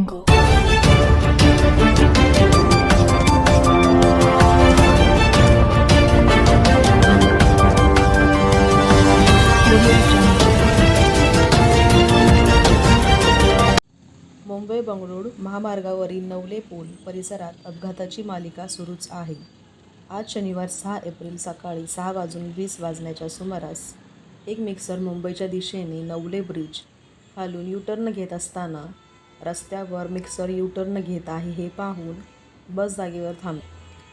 मुंबई बंगळूर महामार्गावरील नवले पूल परिसरात अपघाताची मालिका सुरूच आहे. आज शनिवार सहा एप्रिल सकाळी सहा वाजून वीस वाजण्याच्या सुमारास एक मिक्सर मुंबईच्या दिशेने नवले ब्रिज खालून युटर्न घेत असताना रस्त्यावर मिक्सर युटर्न घेत आहे हे पाहून बस जागेवर थांबली.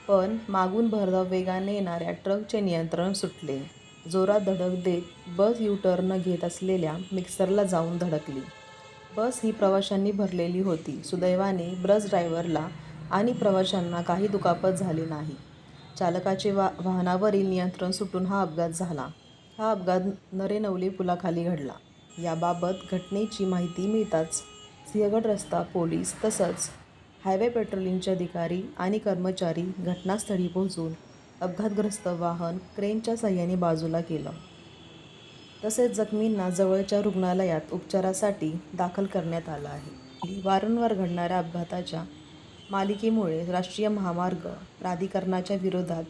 पण मागून भरधाव वेगाने येणाऱ्या ट्रकचे नियंत्रण सुटले. जोरात धडक देत बस युटर्न घेत असलेल्या मिक्सरला जाऊन धडकली. बस ही प्रवाशांनी भरलेली होती. सुदैवाने बस ड्रायव्हरला आणि प्रवाशांना काही दुखापत झाली नाही. चालकाचे वा वाहनावरील नियंत्रण सुटून हा अपघात झाला. हा अपघात नरेनवली पुलाखाली घडला. याबाबत घटनेची माहिती मिळताच सिंहगड रस्ता पोलीस तसंच हायवे पेट्रोलिंगचे अधिकारी आणि कर्मचारी घटनास्थळी पोहोचून अपघातग्रस्त वाहन क्रेनच्या साह्याने बाजूला केलं. तसेच जखमींना जवळच्या रुग्णालयात उपचारासाठी दाखल करण्यात आलं आहे. वारंवार घडणाऱ्या अपघाताच्या मालिकेमुळे राष्ट्रीय महामार्ग प्राधिकरणाच्या विरोधात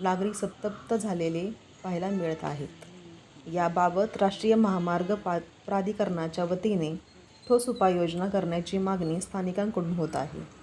नागरिक संतप्त झालेले पाहायला मिळत आहेत. याबाबत राष्ट्रीय महामार्ग पा प्राधिकरणाच्या वतीने ठोस उपाययोजना करण्याची मागणी स्थानिकांकडून होत आहे.